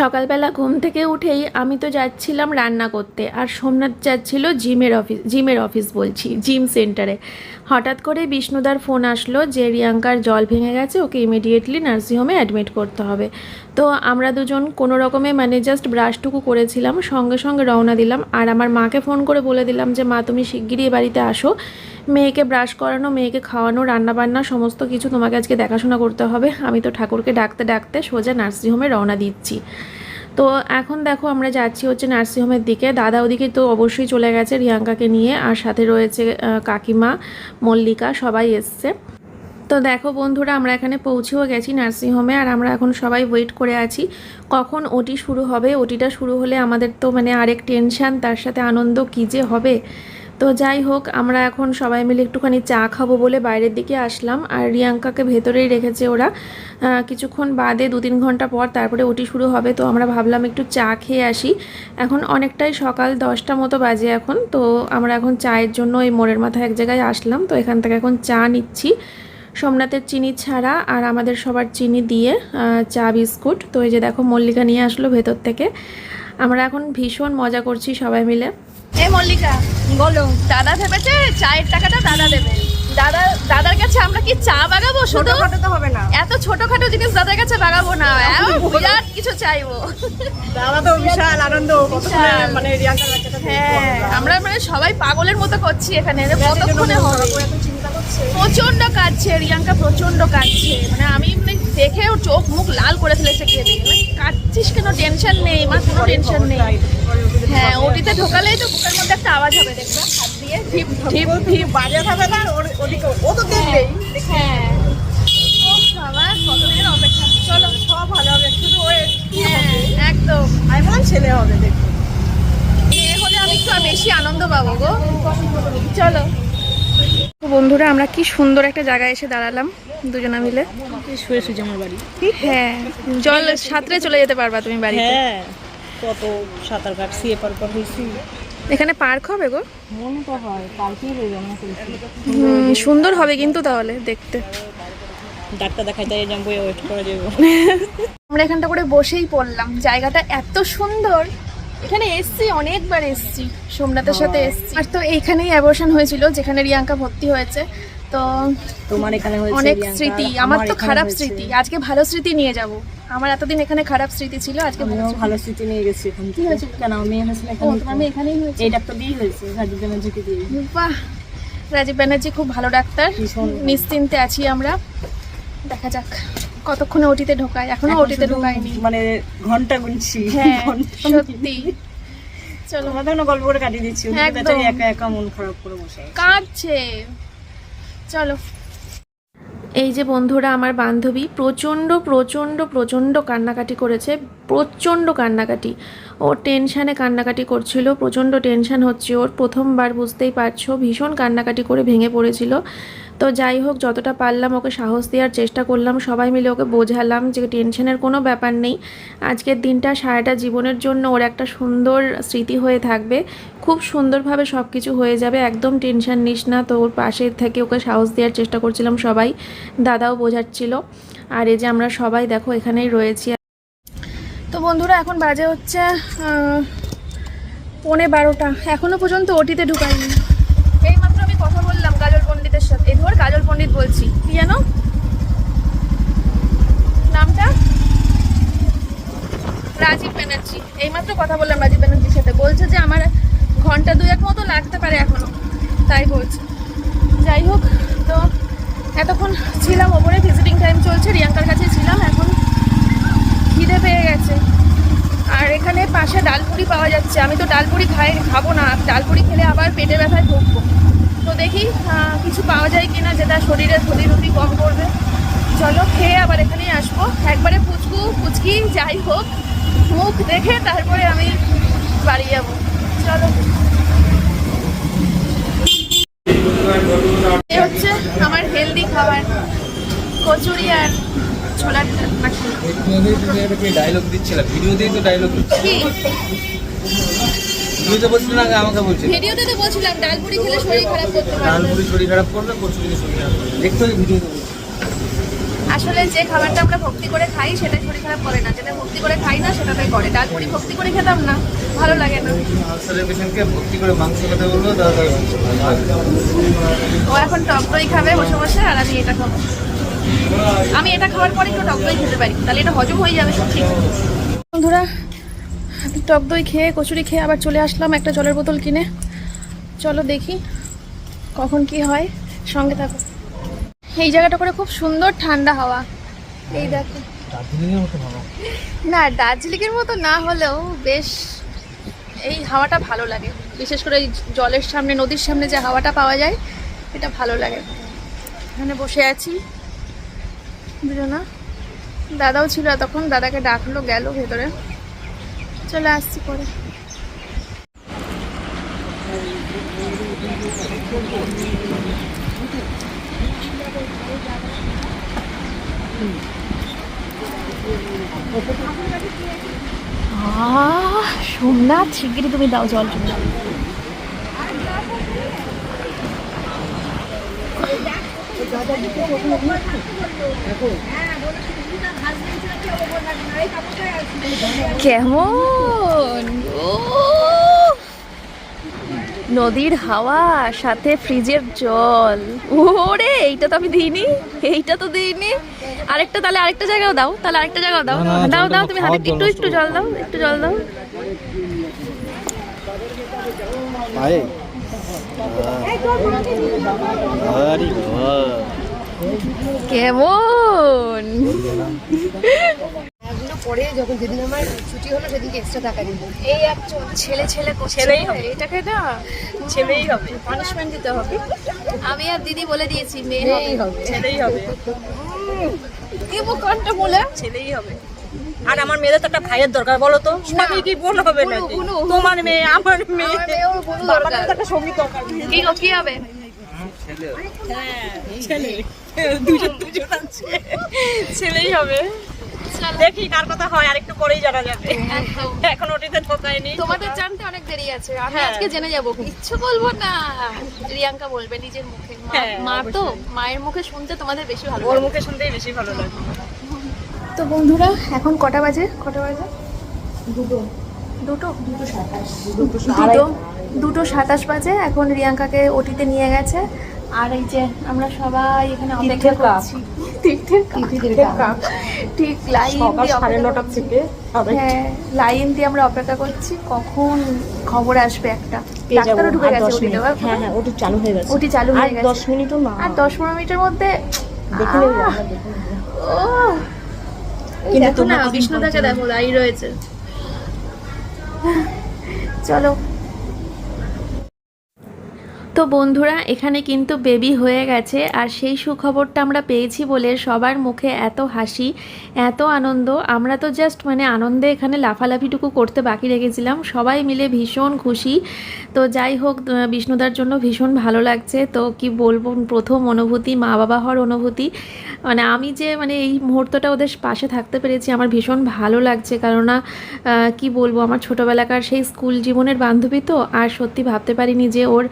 সকালবেলা ঘুম থেকে উঠেই আমি তো যাচ্ছিলাম রান্না করতে, আর সোমনাথ যাচ্ছিল জিমের অফিস জিমের অফিস বলছি, জিম সেন্টারে। হঠাৎ করে বিষ্ণুদার ফোন আসলো যে রিয়াঙ্কার জল ভেঙে গেছে, ওকে ইমিডিয়েটলি নার্সিংহোমে অ্যাডমিট করতে হবে। তো আমরা দুজন কোনো রকমে মানে জাস্ট ব্রাশটুকু করেছিলাম, সঙ্গে সঙ্গে রওনা দিলাম, আর আমার মাকে ফোন করে বলে দিলাম যে, মা, তুমি শিগগিরই বাড়িতে আসো। মেয়েকে ব্রাশ করানো, মেয়েকে খাওয়ানো, রান্নাবান্না, সমস্ত কিছু তোমাকে আজকে দেখাশোনা করতে হবে। আমি তো ঠাকুরকে ডাকতে ডাকতে সোজা নার্সিংহোমে রওনা দিচ্ছি। তো এখন দেখো আমরা যাচ্ছি হচ্ছে নার্সিংহোমের দিকে। দাদা ওদিকে তো অবশ্যই চলে গেছে রিয়াঙ্কাকে নিয়ে আর সাথে রয়েছে কাকিমা, মল্লিকা সবাই এসছে। তো দেখো বন্ধুরা আমরা এখানে পৌঁছেও গেছি নার্সিংহোমে আর আমরা এখন সবাই ওয়েট করে আছি। কখন ওটি শুরু হবে? ওটিটা শুরু হলে আমাদের তো মানে আরেক টেনশান তার সাথে আনন্দ কী যে হবে? তো যাই হোক, আমরা এখন সবাই মিলে একটুখানি চা খাব বলে বাইরের দিকে আসলাম। আর রিয়াঙ্কাকে ভেতরেই রেখেছে ওরা। কিছুক্ষণ বাদে দু তিন ঘণ্টা পর তারপরে ওটি শুরু হবে, তো আমরা ভাবলাম একটু চা খেয়ে আসি। এখন অনেকটাই সকাল দশটা মতো বাজে এখন, তো আমরা এখন চায়ের জন্য এই মোড়ের মাথায় এক জায়গায় আসলাম। তো এখান থেকে এখন চা নিচ্ছি। সোমনাথের চিনি ছাড়া আর আমাদের সবার চিনি দিয়ে চা, বিস্কুট। তো এই যে দেখো, মল্লিকা নিয়ে আসলো ভেতর থেকে। আমরা এখন ভীষণ মজা করছি সবাই মিলে। এই মল্লিকা বলো। দাদা ভেবেছে চায়ের টাকাটা দাদা দেবে। দাদা দাদার কাছে আমরা কি চা বাগাবো শুধু? তো হবে না। এত ছোটখাটো জিনিস দাদার কাছে বাগাবো না। বিরাট কিছু চাইব। দাদা তো বিশাল আনন্দ। মানে হ্যাঁ আমরা। মানে সবাই পাগলের মতো করছি এখানে। কতক্ষণে হবে? প্রচণ্ড কাঁদছে রিয়াঙ্কা প্রচণ্ড কাঁদছে মানে আমি মানে দেখে ওর চোখ মুখ লাল করে ফেলেছে কে দেখে মানে কাঁদছিস কেন টেনশন নেই আমার কোনো টেনশন নেই হ্যাঁ ওটিতে ঢোকালেই তো বুকের মধ্যে একটা আওয়াজ হবে দেখবে হাত দিয়ে ঢিপ ঢিপ ঢিপ বাজে না ওর- ওদিকে ও তো দেখবেই হ্যাঁ। বাবা অপেক্ষা? চলো সব ভালো হবে শুধু হ্যাঁ একদম। আমি বললাম ছেলে হবে দেখো। মেয়ে হলে আমি একটু বেশি আনন্দ পাবো গো। চলো। বন্ধুরা আমরা কি সুন্দর একটা জায়গায় এসে দাঁড়ালাম দুজনা মিলে। শুয়ে শুয়ে আমার বাড়ি। হ্যাঁ। জল সাঁতরে চলে যেতে পারবা তুমি বাড়িতে। হ্যাঁ কত সাঁতার কাটছি এপার পর হয়েছি এখানে পার্ক হবে গো? তো হয় কালকেই হয়ে যাবে না হুম, সুন্দর হবে কিন্তু তাহলে দেখতে। ডাক্তার দেখা যায় যাব ওয়েট করে যাব। আমরা এখানটা করে বসেই পড়লাম। জায়গাটা এত সুন্দর। এখানে এসছি অনেকবার এসছি। সোমনাথের সাথে এসছি। আর তো এইখানেই অ্যাবর্শন হয়েছিল যেখানে রিয়াঙ্কা ভর্তি হয়েছে। তো তোমার এখানে হয়েছে অনেক স্মৃতি। আমার তো খারাপ স্মৃতি। আজকে ভালো স্মৃতি নিয়ে যাব। আমার এতদিন এখানে খারাপ স্মৃতি ছিল আজকে ভালো স্মৃতি। নিয়ে গেছি এখান। থেকে হয়েছে? কেন? আমার মেয়ে এখানে তোমার মেয়ে এখানেই হয়েছে? এই ডাক্তার দিয়েই হয়েছে রাজীব ব্যানার্জিকে দিয়ে। বাহ! রাজীব ব্যানার্জি খুব ভালো ডাক্তার। নিশ্চিন্তে আছি আমরা। দেখা যাক কতক্ষণে ওটিতে ঢোকায়। এখনও ওটিতে ঢোকায়নি। মানে ঘণ্টা গুনছি হ্যাঁ ঘণ্টা সত্যি। চলো। তোমাদের কোনো গল্প করে কাটিয়ে দিচ্ছি। একা একা মন খারাপ করে বসে আছে। চলো। এই যে বন্ধুরা, আমার বান্ধবী প্রচণ্ড প্রচণ্ড প্রচণ্ড কান্নাকাটি করেছে, প্রচণ্ড কান্নাকাটি। ওর টেনশানে কান্নাকাটি করছিল, প্রচণ্ড টেনশান হচ্ছে। ওর প্রথমবার বুঝতেই পারছ, ভীষণ কান্নাকাটি করে ভেঙে পড়েছিল। তো যাই হোক, যতটা পারলাম ওকে সাহস দেওয়ার চেষ্টা করলাম, সবাই মিলে ওকে বোঝালাম যে টেনশনের কোনো ব্যাপার নেই। আজকের দিনটা সারাটা জীবনের জন্য ওর একটা সুন্দর স্মৃতি হয়ে থাকবে। খুব সুন্দরভাবে সব কিছু হয়ে যাবে, একদম টেনশন নিস না। তো ওর পাশে থেকে ওকে সাহস দেওয়ার চেষ্টা করছিলাম, সবাই দাদাও বোঝাচ্ছিল। আর এই যে আমরা সবাই দেখো, এখানেই রয়েছি। তো বন্ধুরা, এখন বাজে হচ্ছে পৌনে বারোটা। এখনও পর্যন্ত ওটিতে ঢুকাইনি এই মাত্র আমি কথা বললাম কাজল পণ্ডিতের সাথে এই ধর কাজল পণ্ডিত বলছি। কি জানো? নামটা? রাজীব ব্যানার্জি। এইমাত্র কথা বললাম রাজীব ব্যানার্জির সাথে। বলছে যে আমার ঘণ্টা দুয়েক মতো লাগতে পারে এখনও। তাই বলছে। যাই হোক, তো এতক্ষণ ছিলাম ওপরে ভিজিটিং টাইম চলছে, রিয়াঙ্কার কাছে ছিলাম, এখন খিদে পেয়ে গেছে। আর এখানে পাশে ডালপুরি পাওয়া যাচ্ছে। আমি তো ডালপুরি খাই খাব না। ডালপুরি খেলে আবার পেটে ব্যথায় ভুগবো। তো দেখি কিছু পাওয়া যায় কিনা যেটা শরীরে ক্ষতিরুটি কম করবে। চলো খেয়ে আবার এখানেই আসব। একবারে পুচকু পুচকি যাই হোক মুখ দেখে তারপরে আমি বাড়ি যাব। চলো। এই হচ্ছে আমার হেলদি খাবার কচুরি আর ছোলার ডায়লগ দিচ্ছিলে ভিডিওতেই তো ডায়লগ দিচ্ছিলে। কি ভিডিওতে বলছিলে না আমাকে বলছিলে। ভিডিওতে তো বলছিলাম ডালপুরি খেলে শরীর খারাপ করতে পারে ডালপুরি শরীর খারাপ করবে কচুরিতে শরীর খারাপ করবে দেখতে ভিডিওতে আসলে যে খাবারটা আমরা ভক্তি করে খাই সেটা শরীর খারাপ করে না। যেটা ভক্তি করে খাই না সেটাতে করে। ডাল পুরি ভক্তি করে খেতাম না। ভালো লাগে না। করে মাংস খেতে বলব। ও এখন টক দই খাবে বসে বসে আর আমি এটা খাব। আমি এটা খাওয়ার পরে একটু টক দই খেতে পারি। তাহলে এটা হজম হয়ে যাবে ঠিক বন্ধুরা টক দই খেয়ে কচুরি খেয়ে আবার চলে আসলাম একটা জলের বোতল কিনে। চলো দেখি কখন কি হয়। সঙ্গে থাকো। এই জায়গাটা করে খুব সুন্দর ঠান্ডা হাওয়া। এই দেখো। না দার্জিলিংয়ের মতো না হলেও বেশ এই হাওয়াটা ভালো লাগে। বিশেষ করে এই জলের সামনে নদীর সামনে যে হাওয়াটা পাওয়া যায় এটা ভালো লাগে। এখানে বসে আছি। বুঝো না? দাদাও ছিল তখন দাদাকে ডাকলো গেল ভেতরে। চলে আসছি পরে। সোমনাথ শিগগিরই তুমি দাও জল জন্য কেমন? নদীর হাওয়া সাথে ফ্রিজের জল। ওরে এইটা তো আমি দিইনি এইটা তো দিইনি। আরেকটা তাহলে আরেকটা জায়গাও দাও তাহলে আরেকটা জায়গাও দাও। দাও দাও তুমি হাতে একটু একটু জল দাও একটু জল দাও। কেমন? এগুলো পরে যখন যেদিন আমার ছুটি হলো সেদিনকে এক্সট্রা টাকা দিব এই এক ছেলে ছেলে ছেলেই হবে। এটাকে না ছেলেই হবে। পানিশমেন্ট দিতে হবে। আমি আর দিদি বলে দিয়েছি মেয়ে মেয়েই হবে। হবে। ছেলেই হবে। দিব কোনটা বলে। ছেলেই হবে। আর আমার মেয়েদের তো একটা ভাইয়ের দরকার বলো তো। স্বামী কি বোন হবে নাকি? তোমার মেয়ে আমার মেয়ে। একটা সঙ্গী দরকার। কি কি হবে? হ্যাঁ ছেলেই হবে। দেখি কার কথা হয় আরেকটু পরেই জানা যাবে। এখন ওটিতে ঢোকায়নি। তোমাদের জানতে অনেক দেরি আছে। আমি হ্যাঁ। আজকে জেনে যাব। কিচ্ছু বলব না। রিয়াঙ্কা বলবে নিজের মুখে। মা- হ্যাঁ, মা তো মায়ের মুখে শুনতে তোমাদের বেশি ভালো ওর মুখে শুনতেই বেশি ভালো লাগে। তো বন্ধুরা এখন কটা বাজে? কটা বাজে? দুটো। দুটো? দুটো সাতাশ। দুটো দুটো সাতাশ বাজে এখন রিয়াঙ্কাকে ওটিতে নিয়ে গেছে। আর এই যে আমরা সবাই এখানে অপেক্ষা। করছি। তীর্থের ঠিক লাইন দিয়ে। থেকে হ্যাঁ লাইন দিয়ে আমরা অপেক্ষা করছি। কখন খবর আসবে একটা? ডাক্তারও ঢুকে গেছে? হ্যাঁ হ্যাঁ ওটি চালু হয়ে গেছে। ওটি চালু হয়ে গেছে। দশ মিনিটও না। আর দশ পনেরো মিনিটের মধ্যে দেখে নেব। ও কিন্তু তোমরা বিষ্ণুদাকে দেখো দাঁড়িয়ে রয়েছে। চলো। তো বন্ধুরা এখানে কিন্তু বেবি হয়ে গেছে আর সেই সুখবরটা আমরা পেয়েছি বলে সবার মুখে এত হাসি এত আনন্দ। আমরা তো জাস্ট মানে আনন্দে এখানে লাফালাফিটুকু করতে বাকি রেখেছিলাম। সবাই মিলে ভীষণ খুশি। তো যাই হোক বিষ্ণুদার জন্য ভীষণ ভালো লাগছে। তো কি বলব প্রথম অনুভূতি মা বাবা হওয়ার অনুভূতি। মানে আমি যে মানে এই মুহূর্তটা ওদের পাশে থাকতে পেরেছি, আমার ভীষণ ভালো লাগছে। কেননা কি বলব, আমার ছোটোবেলাকার সেই স্কুল জীবনের বান্ধবী তো, আর সত্যি ভাবতে পারিনি যে ওর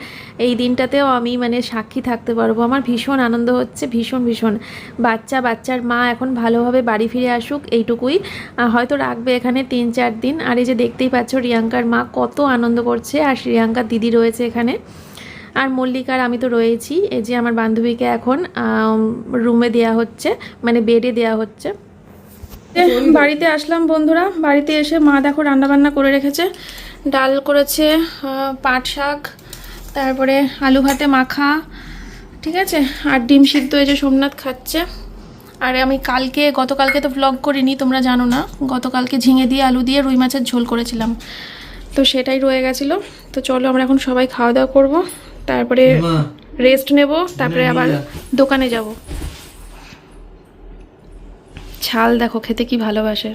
এই দিনটাতেও আমি মানে সাক্ষী থাকতে পারব। আমার ভীষণ আনন্দ হচ্ছে, ভীষণ ভীষণ। বাচ্চা, বাচ্চার মা এখন ভালোভাবে বাড়ি ফিরে আসুক এইটুকুই। হয়তো রাখবে এখানে তিন, চার দিন। আর এই যে দেখতেই পাচ্ছ, রিয়াঙ্কার মা কত আনন্দ করছে, আর রিয়াঙ্কার দিদি রয়েছে এখানে। আর মল্লিকার আমি তো রয়েছি। এই যে আমার বান্ধবীকে এখন রুমে দেয়া হচ্ছে মানে বেডে দেয়া হচ্ছে। বাড়িতে আসলাম বন্ধুরা। বাড়িতে এসে মা দেখো রান্না বান্না করে রেখেছে। ডাল করেছে পাট শাক, তারপরে আলু ভাতে মাখা, ঠিক আছে? আর ডিম সিদ্ধ এই যে সোমনাথ খাচ্ছে। আর আমি কালকে, গতকালকে তো ভ্লগ করিনি, তোমরা জানো না। গতকালকে ঝিঙে দিয়ে, আলু দিয়ে রুই মাছের ঝোল করেছিলাম। তো সেটাই রয়ে গেছিল। তো চলো আমরা এখন সবাই খাওয়া দাওয়া করব। তারপরে রেস্ট নেব তারপরে আবার দোকানে যাব। ছাল দেখো খেতে কি ভালোবাসে।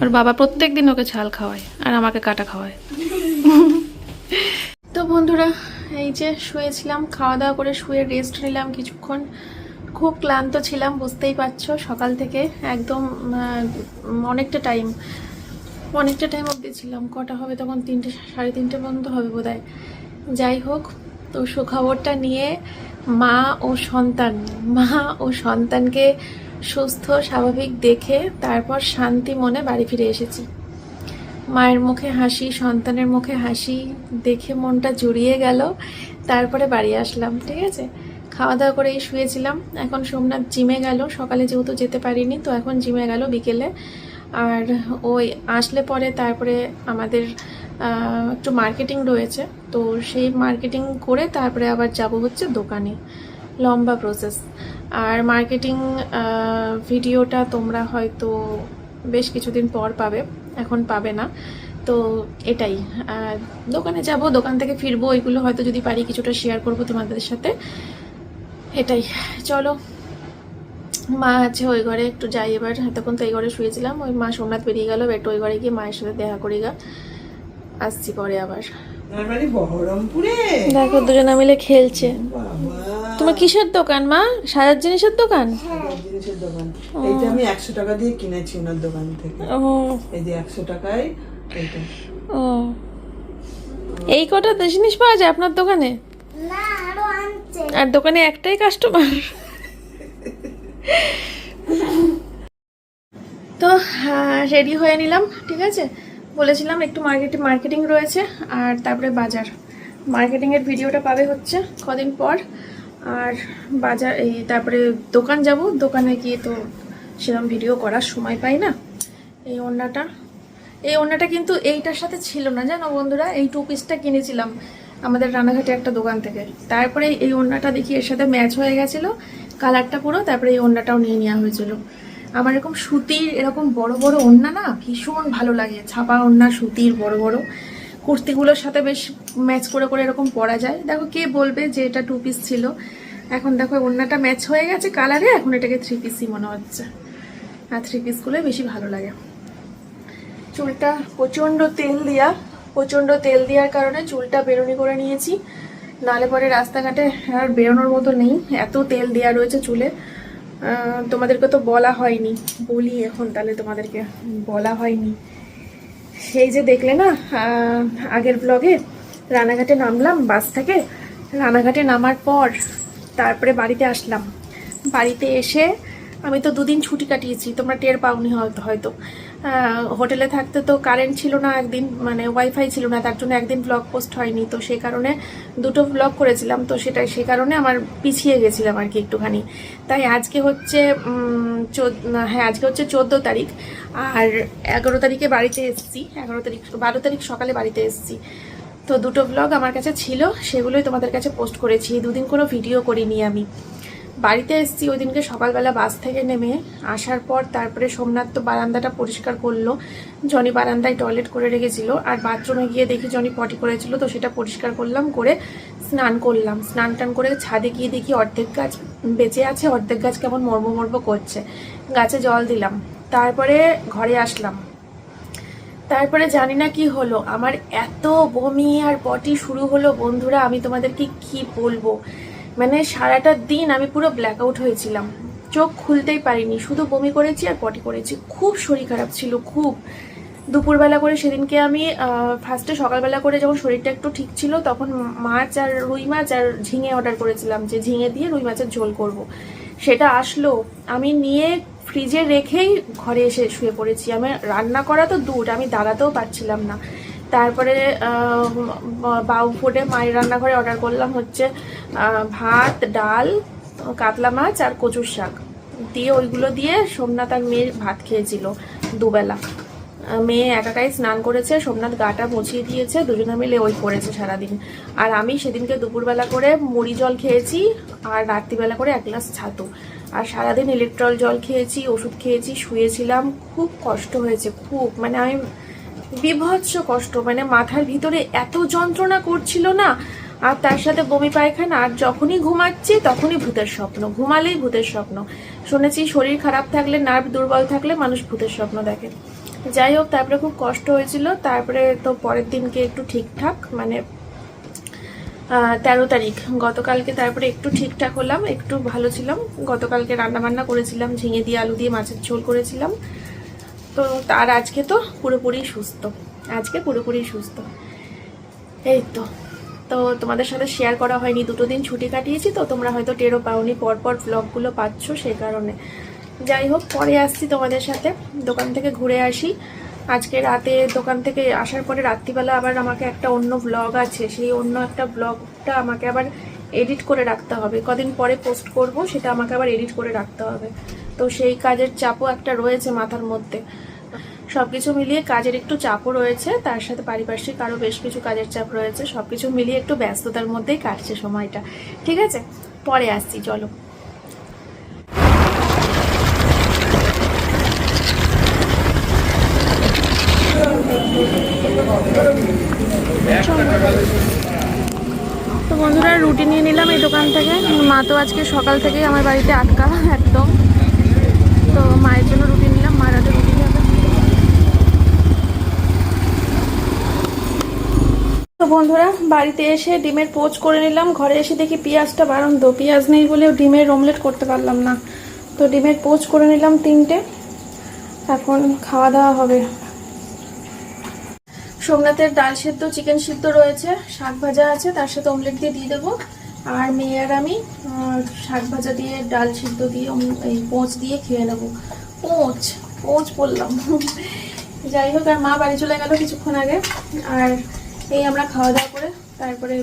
ওর বাবা প্রত্যেক দিন ওকে ছাল খাওয়ায় আর আমাকে কাটা খাওয়ায়। তো বন্ধুরা এই যে শুয়েছিলাম খাওয়া দাওয়া করে শুয়ে রেস্ট নিলাম কিছুক্ষণ। খুব ক্লান্ত ছিলাম বুঝতেই পারছ সকাল থেকে একদম অনেকটা টাইম অনেকটা টাইম অবধি ছিলাম কটা হবে তখন? তিনটে সাড়ে তিনটে পর্যন্ত হবে বোধহয়। যাই হোক তো সুখবরটা নিয়ে মা ও সন্তান, মা ও সন্তানকে সুস্থ, স্বাভাবিক দেখে তারপর শান্তি মনে বাড়ি ফিরে এসেছি। মায়ের মুখে হাসি, সন্তানের মুখে হাসি দেখে মনটা জুড়িয়ে গেল, তারপরে বাড়ি আসলাম, ঠিক আছে? খাওয়া দাওয়া করেই শুয়েছিলাম, এখন সোমনাথ জিমে গেল, সকালে যেহেতু যেতে পারিনি, তো এখন জিমে গেল বিকেলে। আর ওই আসলে পরে তারপরে আমাদের একটু মার্কেটিং রয়েছে। তো সেই মার্কেটিং করে তারপরে আবার যাব হচ্ছে দোকানে। লম্বা প্রসেস আর মার্কেটিং ভিডিওটা তোমরা হয়তো বেশ কিছুদিন পর পাবে। এখন পাবে না। তো এটাই। দোকানে যাব, দোকান থেকে ফিরবো ওইগুলো হয়তো যদি পারি কিছুটা শেয়ার করব তোমাদের সাথে। এটাই। চলো। মা আছে ওই ঘরে, একটু যাই এবার। এতক্ষণ তো এই ঘরে শুয়েছিলাম। ওই মা সোমনাথ বেরিয়ে গেল। একটু ওই ঘরে গিয়ে মায়ের সাথে দেখা করি গা আসছি পরে আবার। বহরমপুরে? দেখো দুজনে মিলে খেলছে। তোমার কিসের দোকান মা? সাজার জিনিসের দোকান? সব জিনিসের দোকান। এইটা আমি একশো টাকা দিয়ে কিনেছি ওনার দোকান থেকে। ও। এই যে একশো টাকায় এইটা। ও। এই কটা জিনিস পাওয়া যায় আপনার দোকানে? আর দোকানে একটাই কাস্টমার তো রেডি হয়ে নিলাম ঠিক আছে? বলেছিলাম একটু মার্কেটে মার্কেটিং রয়েছে আর তারপরে বাজার। মার্কেটিংয়ের ভিডিওটা পাবে হচ্ছে কদিন পর। আর বাজার এই তারপরে দোকান যাব। দোকানে গিয়ে তো সেরকম ভিডিও করার সময় পাই না। এই ওড়নাটা এই ওড়নাটা কিন্তু এইটার সাথে ছিল না, জানো বন্ধুরা? এই টু পিসটা কিনেছিলাম আমাদের রানাঘাটে একটা দোকান থেকে। তারপরে এই ওড়নাটা দেখি এর সাথে ম্যাচ হয়ে গেছিল। কালারটা পুরো, তারপরে এই ওড়নাটাও নিয়ে নেওয়া হয়েছিল। আমার এরকম সুতির, এরকম বড় বড় ওড়না না? ভীষণ ভালো লাগে। ছাপা ওড়না, সুতির বড় বড়। কুর্তিগুলোর সাথে বেশ ম্যাচ করে করে এরকম পরা যায়। দেখো কে বলবে যে এটা টু পিস ছিল। এখন দেখো ওড়নাটা ম্যাচ হয়ে গেছে কালারে, এখন এটাকে থ্রি পিসই মনে হচ্ছে। আর থ্রি পিসগুলোই বেশি ভালো লাগে। চুলটা প্রচণ্ড তেল দেওয়া প্রচণ্ড তেল দেওয়ার কারণে চুলটা বেরোনি করে নিয়েছি। নালে পরে রাস্তাঘাটে আর বেরোনোর মতো নেই। এত তেল দেওয়া রয়েছে চুলে। তোমাদেরকে তো বলা হয়নি। বলি এখন তাহলে তোমাদেরকে বলা হয়নি। সেই যে দেখলে না আগের ব্লগে রানাঘাটে নামলাম, বাস থেকে। রানাঘাটে নামার পর তারপরে বাড়িতে আসলাম। বাড়িতে এসে আমি তো দুদিন ছুটি কাটিয়েছি, তোমরা টের পাওনি হয়তো হয়তো। হোটেলে থাকতে তো কারেন্ট ছিল না, একদিন মানে ওয়াইফাই ছিল না, তার জন্য একদিন ব্লগ পোস্ট হয়নি। তো সেই কারণে দুটো ব্লগ করেছিলাম, তো সেটাই সেই কারণে আমার পিছিয়ে গেছিলাম আর কি একটুখানি। তাই আজকে হচ্ছে হ্যাঁ আজকে হচ্ছে চোদ্দ তারিখ, আর এগারো তারিখে বাড়িতে এসেছি, এগারো তারিখ, বারো তারিখ সকালে বাড়িতে এসেছি। তো দুটো ব্লগ আমার কাছে ছিল, সেগুলোই তোমাদের কাছে পোস্ট করেছি, দুদিন কোনো ভিডিও করিনি আমি। বাড়িতে এসেছি, ওই দিনকে সকালবেলা বাস থেকে নেমে আসার পর তারপরে সোমনাথ তো বারান্দাটা পরিষ্কার করল। জনি বারান্দায় টয়লেট করে রেখেছিল আর বাথরুমে গিয়ে দেখি জনি পটি করেছিল, তো সেটা পরিষ্কার করলাম, করে স্নান করলাম। স্নান টান করে ছাদে গিয়ে দেখি অর্ধেক গাছ বেঁচে আছে, অর্ধেক গাছ কেমন মর্ম মর্ম করছে। গাছে জল দিলাম, তারপরে ঘরে আসলাম। তারপরে জানি না কি হলো, আমার এত বমি আর পটি শুরু হলো, বন্ধুরা আমি তোমাদেরকে কি বলব? মানে সারাটা দিন আমি পুরো ব্ল্যাক আউট হয়েছিলাম। চোখ খুলতেই পারিনি, শুধু বমি করেছি আর পটি করেছি। খুব শরীর খারাপ ছিল, খুব। দুপুরবেলা করে সেদিনকে আমি ফার্স্টে সকালবেলা করে যখন শরীরটা একটু ঠিক ছিল, তখন মাছ আর রুই মাছ আর ঝিঙে অর্ডার করেছিলাম যে ঝিঙে দিয়ে রুই মাছের ঝোল করব। সেটা আসলো, আমি নিয়ে ফ্রিজে রেখেই ঘরে এসে শুয়ে পড়েছি। আমি রান্না করা তো দূর, আমি দাঁড়াতেও পারছিলাম না। তারপরে বাউ ফুডে মায়ের রান্নাঘরে অর্ডার করলাম হচ্ছে ভাত, ডাল, কাতলা মাছ আর কচুর শাক। দিয়ে ওইগুলো দিয়ে সোমনাথ আর মেয়ে ভাত খেয়েছিল দুবেলা। মেয়ে একাকাই স্নান করেছে, সোমনাথ গাটা মুছিয়ে দিয়েছে, দুজনে মিলে ওই করেছে সারাদিন। আর আমি সেদিনকে দুপুরবেলা করে মুড়ি জল খেয়েছি আর রাত্রিবেলা করে এক গ্লাস ছাতু। আর সারাদিন ইলেকট্রল জল খেয়েছি, ওষুধ খেয়েছি, শুয়েছিলাম, খুব কষ্ট হয়েছে, খুব। মানে আমি বিভৎস কষ্ট। মানে মাথার ভিতরে এত যন্ত্রণা করছিল না, আর তার সাথে বমি পায়খানা, আর যখনই ঘুমাচ্ছি তখনই ভূতের স্বপ্ন। ঘুমালেই ভূতের স্বপ্ন। শুনেছি শরীর খারাপ থাকলে, নার্ভ দুর্বল থাকলে মানুষ ভূতের স্বপ্ন দেখে। যাই হোক, তারপরে খুব কষ্ট হয়েছিল। তারপরে তো পরের দিনকে একটু ঠিকঠাক মানে তেরো তারিখ। গতকালকে তারপরে একটু ঠিকঠাক হলাম, একটু ভালো ছিলাম। গতকালকে রান্না বান্না করেছিলাম, ঝিঙে দিয়ে আলু দিয়ে মাছের ঝোল করেছিলাম। তো তার আজকে তো পুরোপুরি সুস্থ। আজকে পুরোপুরি সুস্থ। এই তো। তো তোমাদের সাথে শেয়ার করা হয়নি। দুটো দিন ছুটি কাটিয়েছি তো, তোমরা হয়তো টেরো পাওনি। পরপর ব্লগগুলো পাচ্ছ সেই কারণে। যাই হোক, পরে আসছি তোমাদের সাথে। দোকান থেকে ঘুরে আসি। আজকে রাতে দোকান থেকে আসার পরে রাত্রিবেলা আবার আমাকে একটা অন্য ব্লগ আছে। সেই অন্য একটা ব্লগটা আমাকে আবার এডিট করে রাখতে হবে। কদিন পরে পোস্ট করব, সেটা আমাকে আবার এডিট করে রাখতে হবে। তো সেই কাজের চাপও একটা রয়েছে মাথার মধ্যে। সব কিছু মিলিয়ে কাজের একটু চাপও রয়েছে, তার সাথে পারিপার্শ্বিক আরও বেশ কিছু কাজের চাপ রয়েছে সব কিছু মিলিয়ে একটু ব্যস্ততার মধ্যেই কাটছে সময়টা। ঠিক আছে? পরে আসছি, চলো। তো বন্ধুরা, রুটি নিয়ে নিলাম এই দোকান থেকে। মা তো আজকে সকাল থেকেই আমার বাড়িতে আটকা, একদম তো মায়ের জন্য রুটি নিলাম মার হাতে রুটি খাবে তো বন্ধুরা, বাড়িতে এসে ডিমের পোচ করে নিলাম। ঘরে এসে দেখি পেঁয়াজটা বারন্ত পেঁয়াজ নেই বলে ডিমের অমলেট করতে পারলাম না। তো ডিমের পোচ করে নিলাম তিনটে। এখন খাওয়া দাওয়া হবে। সোমনাথের ডাল সেদ্ধ, চিকেন সিদ্ধ রয়েছে। শাক ভাজা আছে, তার সাথে অমলেট দিয়ে দিয়ে দেবো। আর মেয়ে আর আমি শাক ভাজা দিয়ে, ডাল সিদ্ধ দিয়ে এই পোঁচ দিয়ে খেয়ে নেব। পোঁচ পোঁচ বললাম। যাই হোক, আর মা বাড়ি চলে গেল কিছুক্ষণ আগে। আর এই আমরা খাওয়া দাওয়া করে তারপরে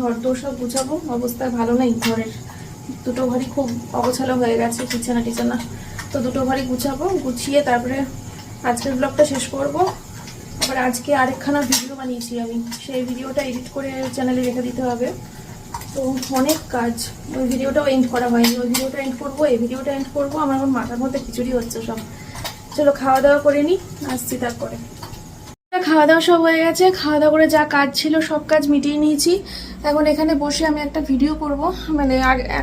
ঘর দোর সব গুছাবো। অবস্থা ভালো নেই ঘরের। দুটো ঘরই খুব অগোছালো হয়ে গেছে বিছানা টিছানা তো দুটো ঘরই গুছাবো, গুছিয়ে তারপরে আজকের ব্লগটা শেষ করব। আবার আজকে আরেকখানা ভিডিও বানিয়েছি আমি। সেই ভিডিওটা এডিট করে চ্যানেলে রেখে দিতে হবে। তো অনেক কাজ। ওই ভিডিওটাও এন্ড করা হয়নি। ওই ভিডিওটা এন্ড করব, এই ভিডিওটা এন্ড করব। আমার এখন মাথার মধ্যে খিচুড়ি হচ্ছে সব। চলো খাওয়া দাওয়া করে নিই আসছি তারপরে। খাওয়া দাওয়া সব হয়ে গেছে। খাওয়া দাওয়া করে যা কাজ ছিল সব কাজ মিটিয়ে নিয়েছি। এখন এখানে বসে আমি একটা ভিডিও করব। মানে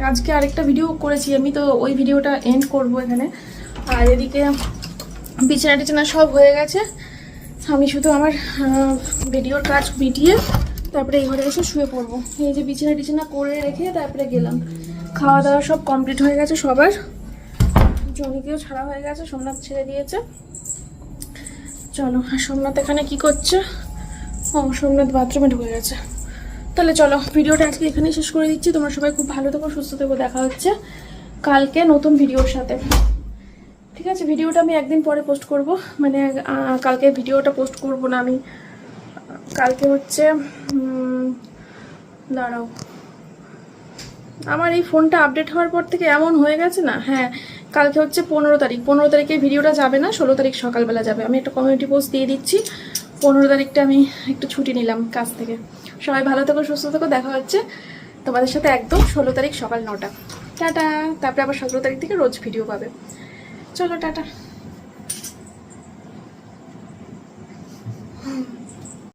আজকে আরেকটা ভিডিও করেছি। আমি তো ওই ভিডিওটা এন্ড করব এখানে। আর এদিকে বিছানা টিছানা সব হয়ে গেছে। আমি শুধু আমার ভিডিওর কাজ মিটিয়ে তারপরে এই ঘরে এসে শুয়ে পড়ব। এই যে বিছানা টিছানা করে রেখে তারপরে গেলাম। খাওয়া দাওয়া সব কমপ্লিট হয়ে গেছে সবার। জমিকেও ছাড়া হয়ে গেছে, সোমনাথ ছেড়ে দিয়েছে। চলো, আর সোমনাথ এখানে কি করছে? ও, সোমনাথ বাথরুমে ঢুকে গেছে। তাহলে চলো, ভিডিওটা আজকে এখানেই শেষ করে দিচ্ছি। তোমরা সবাই খুব ভালো থেকো, সুস্থ থেকো, দেখা হচ্ছে কালকে নতুন ভিডিওর সাথে। ঠিক আছে, ভিডিওটা আমি একদিন পরে পোস্ট করব। মানে কালকে ভিডিওটা পোস্ট করব না আমি। কালকে হচ্ছে দাঁড়াও। আমার এই ফোনটা আপডেট হওয়ার পর থেকে এমন হয়ে গেছে না? হ্যাঁ কালকে হচ্ছে পনেরো তারিখ। পনেরো তারিখে ভিডিওটা যাবে না, ষোলো তারিখ সকালবেলা যাবে। আমি একটা কমিউনিটি পোস্ট দিয়ে দিচ্ছি। পনেরো তারিখটা আমি একটু ছুটি নিলাম কাজ থেকে। সবাই ভালো থেকো, সুস্থ থেকো, দেখা হচ্ছে তোমাদের সাথে একদম ষোলো তারিখ সকাল নটা। টাটা! তারপরে আবার সতেরো তারিখ থেকে রোজ ভিডিও পাবে। চলো, টাটা!